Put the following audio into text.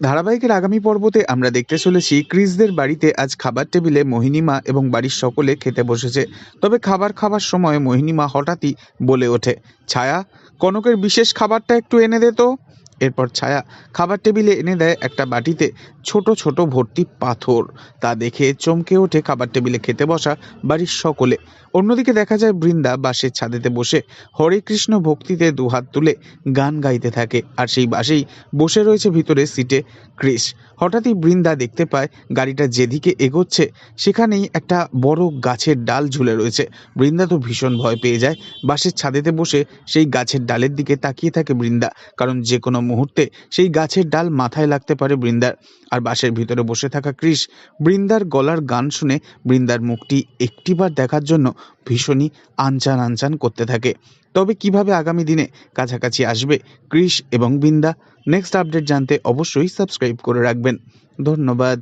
ধারাবাহিকের আগামী পর্বতে আমরা দেখতে চলেছি ক্রিসদের বাড়িতে আজ খাবার টেবিলে মোহিনীমা এবং বাড়ির সকলে খেতে বসেছে। তবে খাবার খাবার সময় মোহিনীমা হঠাৎই বলে ওঠে, ছায়া, কনকের বিশেষ খাবারটা একটু এনে দে তো। এরপর ছায়া খাবার টেবিলে এনে দেয় একটা বাটিতে ছোট ছোট ভর্তি পাথর। তা দেখে চমকে ওঠে খাবার টেবিলে খেতে বসা বাড়ির সকলে। অন্যদিকে দেখা যায় বৃন্দা বাসের ছাদেতে বসে হরে কৃষ্ণ ভক্তিতে দুহাত তুলে গান গাইতে থাকে আর সেই বাসেই বসে রয়েছে ভিতরে সিটে ক্রিস হঠাৎই বৃন্দা দেখতে পায় গাড়িটা যেদিকে এগোচ্ছে সেখানেই একটা বড় গাছের ডাল ঝুলে রয়েছে। বৃন্দা তো ভীষণ ভয় পেয়ে যায়। বাসের ছাদেতে বসে সেই গাছের ডালের দিকে তাকিয়ে থাকে বৃন্দা। কারণ যে কোনো মুহূর্তে সেই গাছের ডাল মাথায় লাগতে পারে বৃন্দার। আর বাসের ভিতরে বসে থাকা ক্রিস বৃন্দার গলার গান শুনে বৃন্দার মুখটি একটিবার দেখার জন্য ভীষণই আনচান আনচান করতে থাকে। তবে কীভাবে আগামী দিনে কাছাকাছি আসবে ক্রিস এবং বৃন্দা? নেক্সট আপডেট জানতে অবশ্যই সাবস্ক্রাইব করে রাখবেন। ধন্যবাদ।